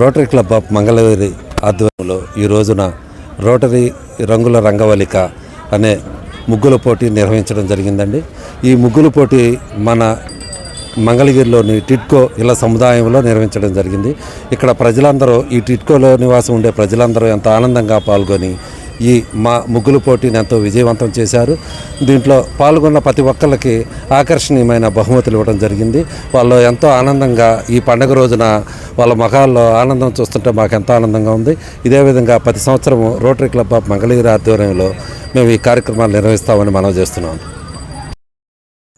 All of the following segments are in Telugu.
రోటరీ క్లబ్ ఆఫ్ మంగళగిరి ఆధ్వర్యంలో ఈ రోజున రోటరీ రంగుల రంగవలిక అనే ముగ్గుల పోటీ నిర్వహించడం జరిగిందండి. ఈ ముగ్గుల పోటీ మన మంగళగిరిలోని టిట్కో ఇలా సముదాయంలో నిర్వహించడం జరిగింది. ఇక్కడ ప్రజలందరూ ఈ టిట్కోలో నివాసం ఉండే ప్రజలందరూ ఎంత ఆనందంగా పాల్గొని ఈ మా ముగ్గుల పోటీని ఎంతో విజయవంతం చేశారు. దీంట్లో పాల్గొన్న ప్రతి ఒక్కరికి ఆకర్షణీయమైన బహుమతులు ఇవ్వడం జరిగింది. వాళ్ళు ఎంతో ఆనందంగా ఈ పండగ రోజున వాళ్ళ ముఖాల్లో ఆనందం చూస్తుంటే మాకు ఎంతో ఆనందంగా ఉంది. ఇదే విధంగా ప్రతి సంవత్సరం రోటరీ క్లబ్ ఆఫ్ మంగళగిరి ఆధ్వర్యంలో మేము ఈ కార్యక్రమాలు నిర్వహిస్తామని మనం చేస్తున్నాం.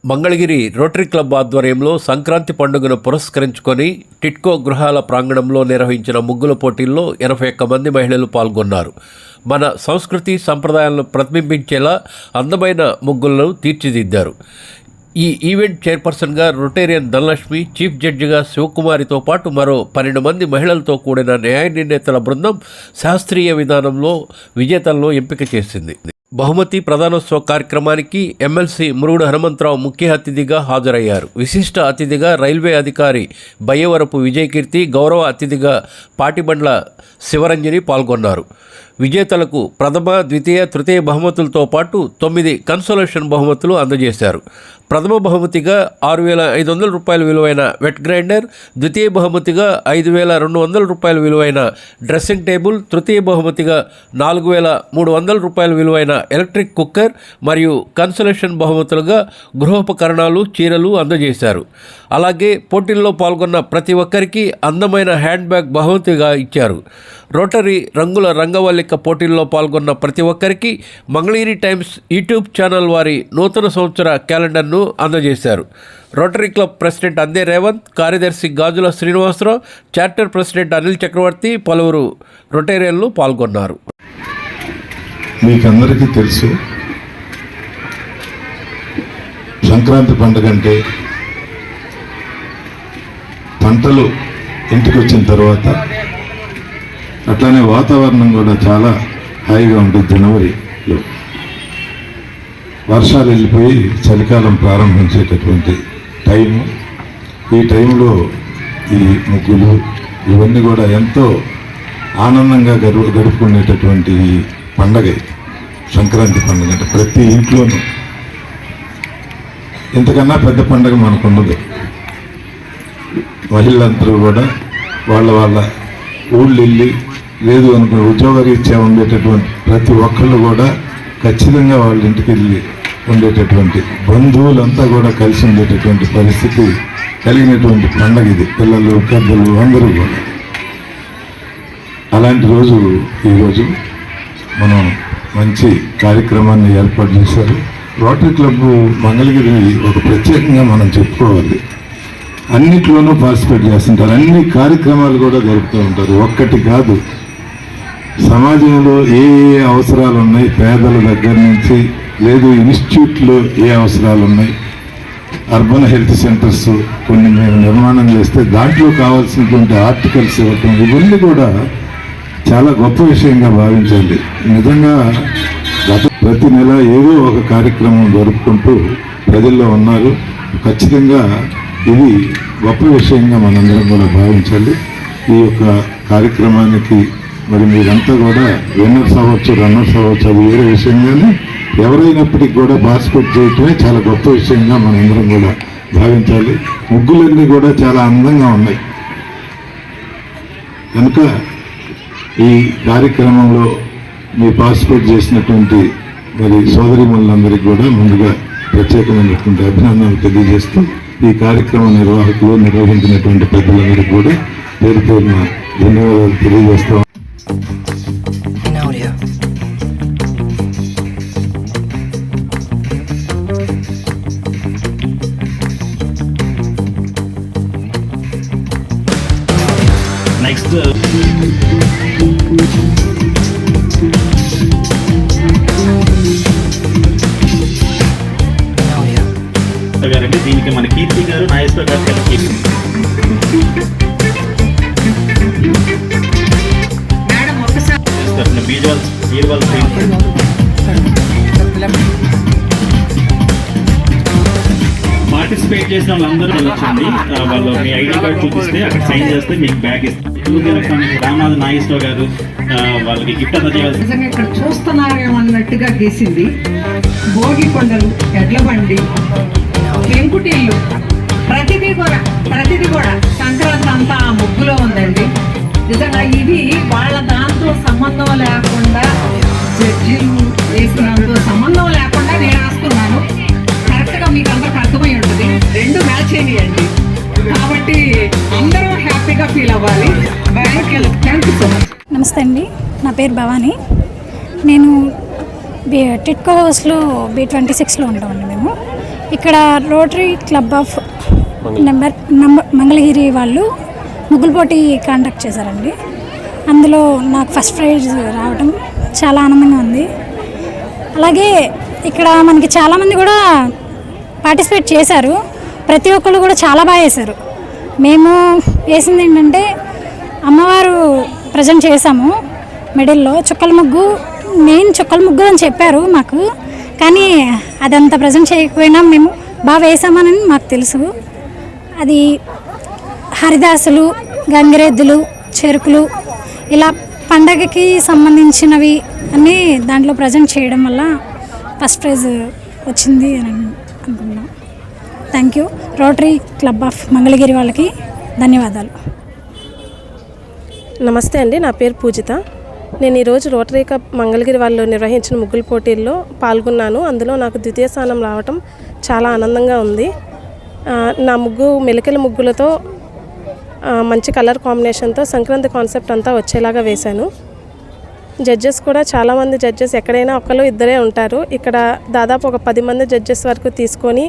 మంగళగిరి రోటరీ క్లబ్ ఆధ్వర్యంలో సంక్రాంతి పండుగను పురస్కరించుకొని టిట్కో గృహాల ప్రాంగణంలో నిర్వహించిన ముగ్గుల పోటీల్లో ఎనభై ఒక్క మంది మహిళలు పాల్గొన్నారు. మన సంస్కృతి సంప్రదాయాలను ప్రతిబింబించేలా అందమైన ముగ్గులను తీర్చిదిద్దారు. ఈ ఈవెంట్ చైర్పర్సన్గా రొటేరియన్ ధనలక్ష్మి చీఫ్ జడ్జిగా శివకుమారితో పాటు మరో పన్నెండు మంది మహిళలతో కూడిన న్యాయ నిర్ణేతల బృందం శాస్త్రీయ విధానంలో విజేతలను ఎంపిక చేసింది. బహుమతి ప్రధానోత్సవ కార్యక్రమానికి ఎమ్మెల్సీ మురుగుడు హనుమంతరావు ముఖ్య అతిథిగా హాజరయ్యారు. విశిష్ట అతిథిగా రైల్వే అధికారి బయ్యవరపు విజయకీర్తి గౌరవ అతిథిగా పాటిబండ్ల శివరంజని పాల్గొన్నారు. విజేతలకు ప్రథమ ద్వితీయ తృతీయ బహుమతులతో పాటు తొమ్మిది కన్సోలేషన్ బహుమతులు అందజేశారు. ప్రథమ బహుమతిగా ఆరు వేల ఐదు వందల రూపాయల విలువైన వెట్ గ్రైండర్ ద్వితీయ బహుమతిగా ఐదు వేల రెండు వందల రూపాయల విలువైన డ్రెస్సింగ్ టేబుల్ తృతీయ బహుమతిగా నాలుగు వేల మూడు వందల రూపాయల విలువైన ఎలక్ట్రిక్ కుక్కర్ మరియు కన్సలేషన్ బహుమతులుగా గృహోపకరణాలు చీరలు అందజేశారు. అలాగే పోటీల్లో పాల్గొన్న ప్రతి ఒక్కరికి అందమైన హ్యాండ్ బ్యాగ్ బహుమతిగా ఇచ్చారు. రోటరీ రంగుల రంగవల్లి రంగవల్లిక పోటీల్లో పాల్గొన్న ప్రతి ఒక్కరికి మంగళగిరి టైమ్స్ యూట్యూబ్ ఛానల్ వారి నూతన సంవత్సర క్యాలెండర్ను అందజేశారు. రోటరీ క్లబ్ ప్రెసిడెంట్ అందే రేవంత్ కార్యదర్శి గాజుల శ్రీనివాసరావు చార్టర్ ప్రెసిడెంట్ అనిల్ చక్రవర్తి పలువురు రొటేరియన్లు పాల్గొన్నారు. మీకందరికీ తెలుసు సంక్రాంతి పండుగ అంటే పంటలు ఇంటికి వచ్చిన తర్వాత అట్లానే వాతావరణం కూడా చాలా హాయిగా ఉంటుంది జనవరిలో వర్షాలు వెళ్ళిపోయి చలికాలం ప్రారంభించేటటువంటి టైము. ఈ టైంలో ఈ ముగ్గులు ఇవన్నీ కూడా ఎంతో ఆనందంగా గడు గడుపుకునేటటువంటి పండగ సంక్రాంతి పండుగ అంటే ప్రతి ఇంట్లోనూ. ఇంతకన్నా పెద్ద పండగ మనకు ఉండదు మహిళలందరూ కూడా వాళ్ళ వాళ్ళ ఊళ్ళు వెళ్ళి లేదు అనుకున్న ఉద్యోగరీత్యా ఉండేటటువంటి ప్రతి ఒక్కళ్ళు కూడా ఖచ్చితంగా వాళ్ళ ఇంటికి వెళ్ళి ఉండేటటువంటి బంధువులంతా కూడా కలిసి ఉండేటటువంటి పరిస్థితి కలిగినటువంటి పండగ ఇది. పిల్లలు పెద్దలు అందరూ కూడా. అలాంటి రోజు ఈరోజు మనం మంచి కార్యక్రమాన్ని ఏర్పాటు చేశారు. రోటరీ క్లబ్ మంగళగిరి ఒక ప్రత్యేకంగా మనం చెప్పుకోవాలి. అన్నిట్లోనూ పార్టిసిపేట్ చేస్తుంటారు. అన్ని కార్యక్రమాలు కూడా జరుపుతూ ఉంటారు. ఒక్కటి కాదు. సమాజంలో ఏ ఏ అవసరాలు ఉన్నాయి పేదల దగ్గర నుంచి లేదు ఇన్స్టిట్యూట్లో ఏ అవసరాలు ఉన్నాయి అర్బన్ హెల్త్ సెంటర్స్ కొన్ని మేము నిర్మాణం చేస్తే దాంట్లో కావాల్సినటువంటి ఆర్టికల్స్ ఇవ్వటం ఇవన్నీ కూడా చాలా గొప్ప విషయంగా భావించండి. నిజంగా గత ప్రతి నెల ఏదో ఒక కార్యక్రమం జరుపుకుంటూ ప్రజల్లో ఉన్నారు. ఖచ్చితంగా ఇది గొప్ప విషయంగా మనందరం కూడా భావించాలి ఈ యొక్క కార్యక్రమానికి మరి మీరంతా కూడా విన్నర్స్ అవ్వచ్చు రన్నర్స్ అవ్వచ్చు అది వేరే విషయం కానీ ఎవరైనప్పటికీ కూడా పార్టిసిపేట్ చేయటమే చాలా గొప్ప విషయంగా మనందరం కూడా భావించాలి. ముగ్గులన్నీ కూడా చాలా అందంగా ఉన్నాయి. కనుక ఈ కార్యక్రమంలో మీ పార్టిసిపేట్ చేసినటువంటి మరి సోదరిమణులందరికీ కూడా ముందుగా ప్రత్యేకమైనటువంటి అభినందనలు తెలియజేస్తూ ఈ కార్యక్రమ నిర్వాహకులు నిర్వహించినటువంటి పెద్దలందరికీ కూడా పేరు పేరున ధన్యవాదాలు తెలియజేస్తాం గారండి. దీనికి మన కీర్తి గారు నాగేశ్వర గారు కలిసి బీర్వాల్ పార్టిసిపేట్ చేసిన వాళ్ళందరూ వెళ్ళొచ్చండి. వాళ్ళు మీ ఐడి కార్డ్ చూపిస్తే అక్కడ సైన్ చేస్తే మీకు బ్యాగ్ ఇస్తారు. రామనాథ్ నాగేశ్వర గారు వాళ్ళకి గిఫ్ట్ అందజేయాల్సి ఇక్కడ చూస్తున్నారేమో అన్నట్టుగా గీసింది. భోగి కొండలు ఎడ్ల బండి పెంకుటిల్లు. ప్రతిదీ కూడా ప్రతిదీ కూడా సంక్రాంతి అంతా ఆ ముగ్గులో ఉందండి. నిజంగా ఇది వాళ్ళ దాంతో సంబంధం లేకుండా జడ్జిలు వేసినంతో సంబంధం లేకుండా నేను రాసుకున్నాను. కరెక్ట్గా మీకు అందరికి అర్థమై ఉంటుంది. రెండు మ్యాచ్ అయ్యండి కాబట్టి అందరూ హ్యాపీగా ఫీల్ అవ్వాలి. థ్యాంక్ యూ సో మచ్ నమస్తే అండి. నా పేరు భవానీ. నేను బి టిట్కో హౌస్లో బి ట్వంటీ సిక్స్లో ఉంటామండి మేము. ఇక్కడ rotary club of number number Mangalagiri వాళ్ళు ముగ్గులు పోటీ కాండక్ట్ చేశారండి. అందులో నాకు ఫస్ట్ ప్రైజ్ రావడం చాలా ఆనందంగా ఉంది. అలాగే ఇక్కడ మనకి చాలామంది కూడా పార్టిసిపేట్ చేశారు. ప్రతి ఒక్కళ్ళు కూడా చాలా బాగా వేశారు మేము వేసింది ఏంటంటే అమ్మవారు ప్రజెంట్ చేసాము మిడిల్లో చుక్కల ముగ్గు మెయిన్ చుక్కల ముగ్గు అని చెప్పారు మాకు. కానీ అదంతా ప్రజెంట్ చేయకపోయినా మేము బాగా వేసామని మాకు తెలుసు. అది హరిదాసులు గంగిరెద్దులు చెరుకులు ఇలా పండగకి సంబంధించినవి అన్నీ దాంట్లో ప్రజెంట్ చేయడం వల్ల ఫస్ట్ ప్రైజ్ వచ్చింది అని అనుకున్నాం thank you. Rotary club of Mangalagiri వాళ్ళకి ధన్యవాదాలు. నమస్తే అండి నా పేరు పూజిత. నేను ఈరోజు రోటరీ కప్ మంగళగిరి వాళ్ళు నిర్వహించిన ముగ్గుల పోటీల్లో పాల్గొన్నాను. అందులో నాకు ద్వితీయ స్థానం రావటం చాలా ఆనందంగా ఉంది. నా ముగ్గు మెలికల ముగ్గులతో మంచి కలర్ కాంబినేషన్తో సంక్రాంతి కాన్సెప్ట్ అంతా వచ్చేలాగా వేశాను. జడ్జెస్ కూడా చాలామంది జడ్జెస్ ఎక్కడైనా ఒకరు ఇద్దరే ఉంటారు. ఇక్కడ దాదాపు ఒక పది మంది జడ్జెస్ వరకు తీసుకొని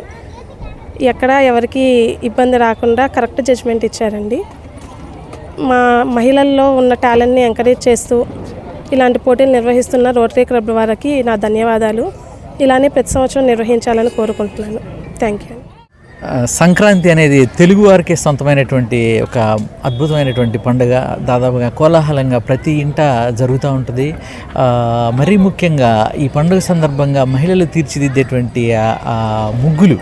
ఎక్కడ ఎవరికి ఇబ్బంది రాకుండా కరెక్ట్ జడ్జ్మెంట్ ఇచ్చారండి. మా మహిళల్లో ఉన్న టాలెంట్ని ఎంకరేజ్ చేస్తూ ఇలాంటి పోటీలు నిర్వహిస్తున్న రోటరీ క్లబ్ వారికి నా ధన్యవాదాలు. ఇలానే ప్రతి సంవత్సరం నిర్వహించాలని కోరుకుంటున్నాను. Thank you. సంక్రాంతి అనేది తెలుగు వారికి సొంతమైనటువంటి ఒక అద్భుతమైనటువంటి పండుగ. దాదాపుగా కోలాహలంగా ప్రతి ఇంట జరుగుతూ ఉంటుంది. మరీ ముఖ్యంగా ఈ పండుగ సందర్భంగా మహిళలు తీర్చిదిద్దేటువంటి ముగ్గులు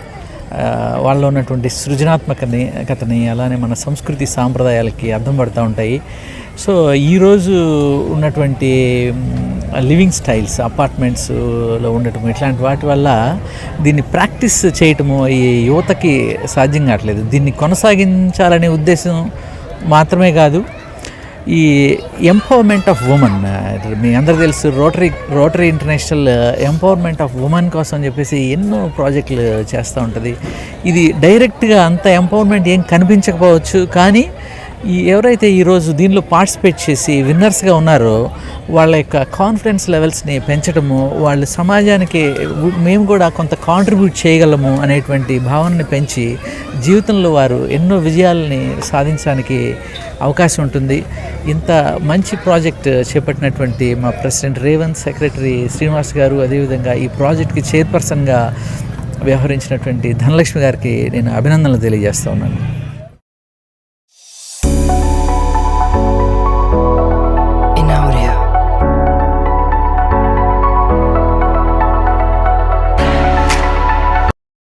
వాళ్ళలో ఉన్నటువంటి సృజనాత్మకని కథని అలానే మన సంస్కృతి సాంప్రదాయాలకి అర్థం పడుతూ ఉంటాయి. సో ఈరోజు ఉన్నటువంటి లివింగ్ స్టైల్స్ అపార్ట్మెంట్స్లో ఉండటం ఇట్లాంటి వాటి వల్ల దీన్ని ప్రాక్టీస్ చేయటము ఈ యువతకి సాధ్యం కావట్లేదు. దీన్ని కొనసాగించాలనే ఉద్దేశం మాత్రమే కాదు. ఈ ఎంపవర్మెంట్ ఆఫ్ ఉమెన్ మీ అందరికి తెలుసు rotary rotary international empowerment of women కోసం చెప్పేసి ఎన్నో ప్రాజెక్టులు చేస్తూ ఉంటుంది. ఇది డైరెక్ట్గా అంత ఎంపవర్మెంట్ ఏం కనిపించకపోవచ్చు కానీ ఈ ఎవరైతే ఈరోజు దీనిలో పార్టిసిపేట్ చేసి విన్నర్స్గా ఉన్నారో వాళ్ళ యొక్క కాన్ఫిడెన్స్ లెవెల్స్ని పెంచడము వాళ్ళ సమాజానికి మేము కూడా కొంత కాంట్రిబ్యూట్ చేయగలము అనేటువంటి భావనని పెంచి జీవితంలో వారు ఎన్నో విజయాలని సాధించడానికి అవకాశం ఉంటుంది. ఇంత మంచి ప్రాజెక్ట్ చేపట్టినటువంటి మా ప్రెసిడెంట్ రేవంత్ సెక్రటరీ శ్రీనివాస్ గారు అదేవిధంగా ఈ ప్రాజెక్ట్కి చైర్పర్సన్గా వ్యవహరించినటువంటి ధనలక్ష్మి గారికి నేను అభినందనలు తెలియజేస్తా ఉన్నాను.